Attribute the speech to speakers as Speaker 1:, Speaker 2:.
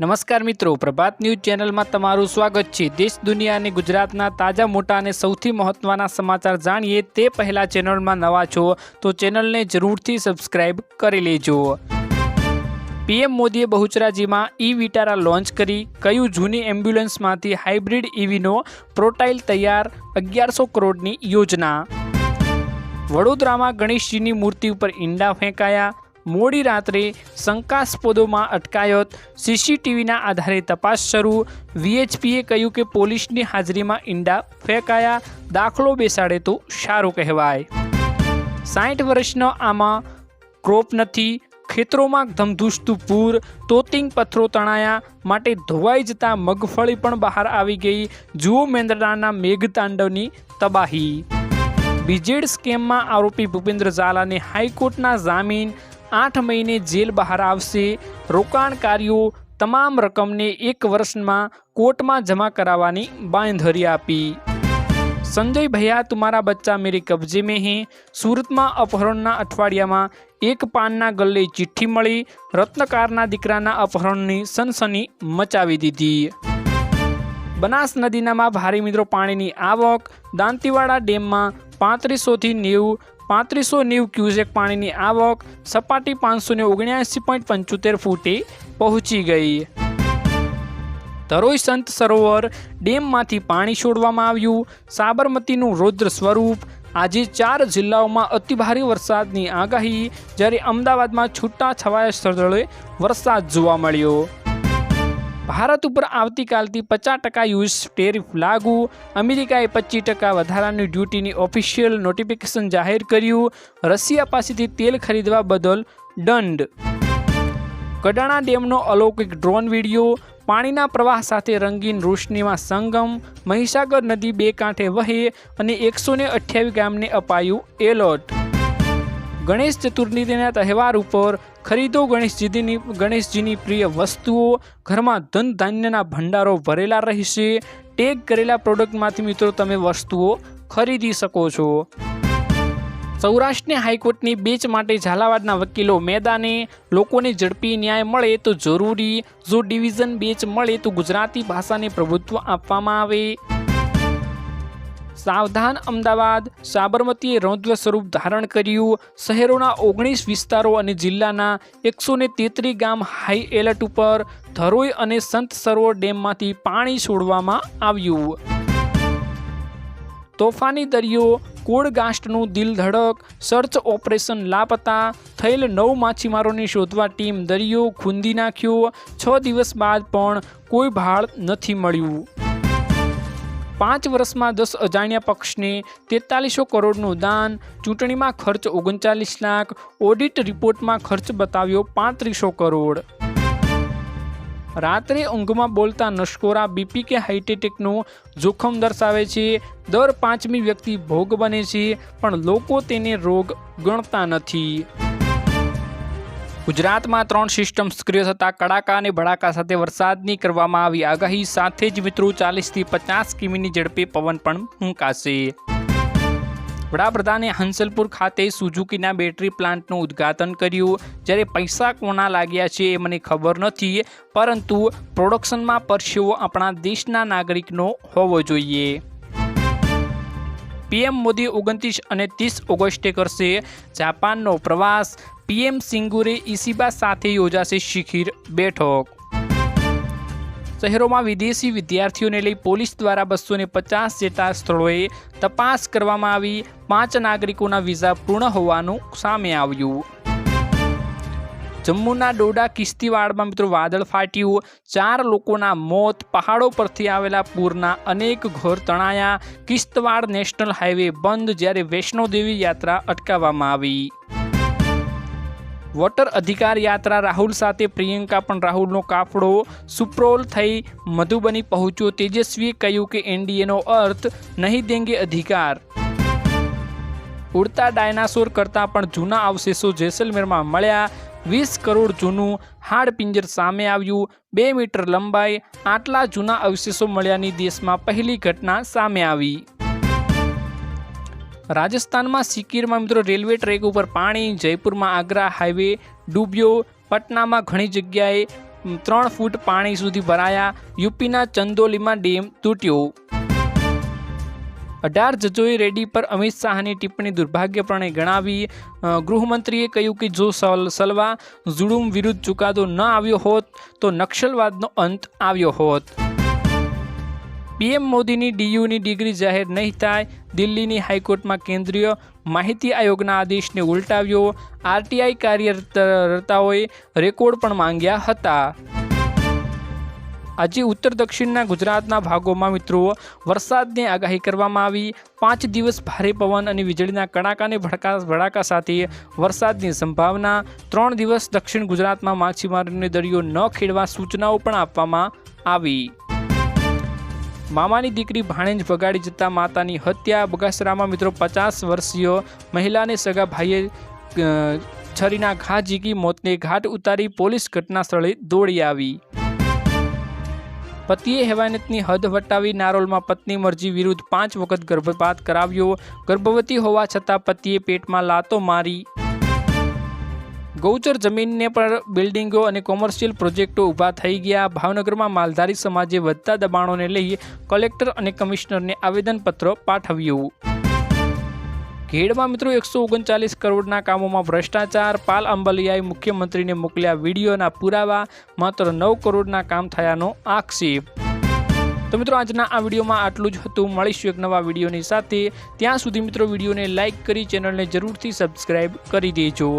Speaker 1: નમસ્કાર મિત્રો, પ્રભાત ન્યૂઝ ચેનલમાં તમારું સ્વાગત છે. દેશ, દુનિયા અને ગુજરાતના તાજા મોટા અને સૌથી મહત્વના સમાચાર જાણીએ તે પહેલાં ચેનલમાં નવા છો તો ચેનલને જરૂરથી સબસ્ક્રાઇબ કરી લેજો. પીએમ મોદીએ બહુચરાજીમાં ઈ વિટારા લોન્ચ કરી. કયું જૂની એમ્બ્યુલન્સમાંથી હાઇબ્રિડ ઇવીનો પ્રોટાઇલ તૈયાર? અગિયારસો કરોડની યોજના. વડોદરામાં ગણેશજીની મૂર્તિ ઉપર ઈંડા ફેંકાયા. મોડી રાત્રે શંકાસ્પદોમાં અટકાયત સીસીટીવીના આધારે તપાસ શરૂ. વીએચપીએ કહ્યું કે પોલીસની હાજરીમાં ઈંડા ફેંકાયા. દાખલો બેસાડે તો સારું કહેવાય. સાઠ વર્ષનો આમાં ક્રોપ નથી. ખેતરોમાં ધમધૂસતું પૂર, તોતિંગ પથ્થરો તણાયા. માટે ધોવાઈ જતા મગફળી પણ બહાર આવી ગઈ. જુઓ મેંદરડાના મેઘતાંડવની તબાહી. બીજેડ સ્કેમમાં આરોપી ભૂપેન્દ્ર ઝાલાને હાઈકોર્ટના જામીન. આઠ મહિને જેલ બહાર આવશે. રોકાણકારીઓ તમામ રકમને એક વર્ષમાં કોર્ટમાં જમા કરાવવાની બાંયધરી આપી. સંજય ભૈયા, તુમારા બચ્ચા મેરે કબજે મેં હે. સુરતમાં અપહરણના અઠવાડિયામાં એક પાનના ગલ્લે ચિઠ્ઠી મળી. રત્નકારના દીકરાના અપહરણની સનસની મચાવી દીધી. બનાસ નદીનામાં ભારે મિત્રો પાણીની આવક. દાંતીવાડા ડેમમાં પાંત્રીસોથી નેવું પાંત્રીસો નેવું ક્યુસેક પાણીની આવક, સપાટી પાંચસો ને ઓગણ્યાસી પોઈન્ટ પંચોતેર ફૂટે પહોંચી ગઈ. ધરોઈ સંત સરોવર ડેમમાંથી પાણી છોડવામાં આવ્યું. સાબરમતીનું રૌદ્ર સ્વરૂપ. આજે ચાર જિલ્લાઓમાં અતિભારે વરસાદની આગાહી. જ્યારે અમદાવાદમાં છૂટા છવાયા સ્થળોએ વરસાદ જોવા મળ્યો. ભારત ઉપર આવતીકાલથી પચાસ ટકા યુએસ ટેરિફ લાગુ. અમેરિકાએ પચીસ ટકા વધારાની ડ્યુટીની ઓફિશિયલ નોટિફિકેશન જાહેર કર્યું. રશિયા પાસેથી તેલ ખરીદવા બદલ દંડ. કડાણા ડેમનો અલૌકિક ડ્રોન વીડિયો. પાણીના પ્રવાહ સાથે રંગીન રોશનીમાં સંગમ. મહીસાગર નદી બે કાંઠે વહે અને એકસો ને અઠ્યાવીસ ગામને અપાયું એલર્ટ. ગણેશ ચતુર્થીના તહેવાર ઉપર ખરીદો ગણેશજીની ગણેશજીની પ્રિય વસ્તુઓ, ઘરમાં ધન ધાન્યના ભંડારો ભરેલા રહેશે. ટેગ કરેલા પ્રોડક્ટમાંથી મિત્રો તમે વસ્તુઓ ખરીદી શકો છો. સૌરાષ્ટ્રની હાઈકોર્ટની બેચ માટે ઝાલાવાડના વકીલો મેદાને લોકોને ઝડપી ન્યાય મળે તો જરૂરી. જો ડિવિઝન બેચ મળે તો ગુજરાતી ભાષાને પ્રભુત્વ આપવામાં આવે. સાવધાન અમદાવાદ સાબરમતીએ રૌદ્ર સ્વરૂપ ધારણ કર્યું. શહેરોના ઓગણીસ વિસ્તારો અને જિલ્લાના એકસો ને ગામ હાઈ એલર્ટ ઉપર ધરોઈ અને સંત સરોવર ડેમમાંથી પાણી છોડવામાં આવ્યું. તોફાની દરિયો કોડગાસ્ટનું દિલ ધડક, સર્ચ ઓપરેશન લાપતા, થયેલ નવ માછીમારોને શોધવા ટીમ દરિયો ખૂંદી નાખ્યો. છ દિવસ બાદ પણ કોઈ ભાળ નથી મળ્યું. પાંચ વર્ષમાં દસ અજાણ્યા પક્ષને તેતાલીસો કરોડનું દાન, ચૂંટણીમાં ખર્ચ ઓગણચાલીસ લાખ, ઓડિટ રિપોર્ટમાં ખર્ચ બતાવ્યો પાંત્રીસો કરોડ. રાત્રે ઊંઘમાં બોલતા નશકોરા બીપી કે હાઇટેટેકનું જોખમ દર્શાવે છે, દર પાંચમી વ્યક્તિ ભોગ બને છે, પણ લોકો તેને રોગ ગણતા નથી. ગુજરાતમાં ત્રણ સિસ્ટમ સક્રિય થતાં કડાકા અને ભડાકા સાથે વરસાદની કરવામાં આવી આગાહી. સાથે જ મિત્રો ચાલીસથી પચાસ કિમીની ઝડપે પવન પણ ફૂંકાશે વડાપ્રધાને હંસલપુર ખાતે સુઝુકીના બેટરી પ્લાન્ટનું ઉદ્ઘાટન કર્યું. જ્યારે પૈસા કોના લાગ્યા છે એ મને ખબર નથી, પરંતુ પ્રોડક્શનમાં પરસેવો આપણા દેશના નાગરિકનો હોવો જોઈએ. પીએમ મોદી ઓગણત્રીસ અને ત્રીસ ઓગસ્ટે કરશે જાપાનનો પ્રવાસ. પીએમ સિંગુરે ઇસીબા સાથે યોજાશે શિખિર બેઠક. શહેરોમાં વિદેશી વિદ્યાર્થીઓને લઈ પોલીસ દ્વારા બસો પચાસ જેટલા સ્થળોએ તપાસ કરવામાં આવી. પાંચ નાગરિકોના વિઝા પૂર્ણ હોવાનું સામે આવ્યું. જમ્મુના ડોડા કિસ્તીવાડમાં મિત્રો વાદળ ફાટ્યું. ચાર લોકોના મોત, પહાડો પરથી આવેલા પૂરના અનેક ઘર તણાયા. કિસ્તવાડ નેશનલ હાઈવે બંધ જ્યારે વૈષ્ણોદેવી યાત્રા અટકાવવામાં આવી. વોટર અધિકાર યાત્રા રાહુલ સાથે પ્રિયંકા પણ રાહુલનો કાફડો સુપ્રોલ થઈ મધુબની પહોંચ્યો. તેજસ્વીએ કહ્યું કે એનડીએનો અર્થ નહીં દેંગે અધિકાર. ઉડતા ડાયનાસોર કરતાં પણ જૂના અવશેષો જેસલમેરમાં મળ્યા. વીસ કરોડ જૂનું હાડપિંજર સામે આવ્યું. બે મીટર લંબાઈ આટલા જૂના અવશેષો મળ્યાની દેશમાં પહેલી ઘટના સામે આવી. રાજસ્થાનમાં સિકીરમાં મિત્રો રેલવે ટ્રેક ઉપર પાણી, જયપુરમાં આગ્રા હાઈવે, ડૂબ્યો, પટનામાં ઘણી જગ્યાએ ત્રણ ફૂટ પાણી સુધી ભરાયા, યુપીના ચંદોલીમાં ડેમ તૂટ્યો. અઢાર જજોઈ રેડ્ડી પર અમિત શાહની ટિપ્પણી દુર્ભાગ્યપણે ગણાવી. ગૃહમંત્રીએ કહ્યું કે જો સલ, સલવા જુલુમ વિરુદ્ધ ચુકાદો ન આવ્યો હોત, તો નક્સલવાદનો અંત આવ્યો હોત. પીએમ મોદીની ડીયુની ડિગ્રી જાહેર નહીં થાય, દિલ્હીની હાઈકોર્ટમાં કેન્દ્રીય માહિતી આયોગના આદેશને ઉલટાવ્યો. આરટીઆઈ કાર્યરતાઓએ રેકોર્ડ પણ માંગ્યા હતા. આજે ઉત્તર દક્ષિણના ગુજરાતના ભાગોમાં મિત્રો વરસાદની આગાહી કરવામાં આવી. પાંચ દિવસ ભારે પવન અને વીજળીના કડાકાને ભડકા ભડાકા સાથે વરસાદની સંભાવના. ત્રણ દિવસ દક્ષિણ ગુજરાતમાં માછીમારોને દરિયો ન ખેડવા સૂચનાઓ પણ આપવામાં આવી. મામાની દીકરી ભાણેજ ભગાડી જતા માતાની હત્યા. બગાસરામાં મિત્રો પચાસ વર્ષીય મહિલાને સગા ભાઈએ છરીના ઘા ઝીકી મોતને ઘાટ ઉતારી પોલીસ ઘટના સ્થળે દોડી આવી. પતિએ હેવાનતની હદ વટાવી નારોલમાં પત્ની મરજી વિરુદ્ધ પાંચ વખત ગર્ભપાત કરાવ્યો. ગર્ભવતી હોવા છતાં પતિએ પેટમાં લાતો મારી. ગૌચર જમીનને પર બિલ્ડિંગો અને કોમર્શિયલ પ્રોજેક્ટો ઊભા થઈ ગયા. ભાવનગરમાં માલધારી સમાજે વધતા દબાણોને લઈ કલેક્ટર અને કમિશનરને આવેદનપત્ર પાઠવ્યું. ઘેડમાં મિત્રો એકસો ઓગણચાલીસ કરોડના કામોમાં ભ્રષ્ટાચાર, પાલ અંબલિયાએ મુખ્યમંત્રીને મોકલ્યા વિડીયોના પુરાવા, માત્ર નવ કરોડના કામ થયાનો આક્ષેપ. તો મિત્રો આજના આ વિડીયોમાં આટલું જ હતું. મળીશું એક નવા વિડીયોની સાથે. ત્યાં સુધી મિત્રો વિડીયોને લાઇક કરી ચેનલને જરૂરથી સબસ્ક્રાઇબ કરી દેજો.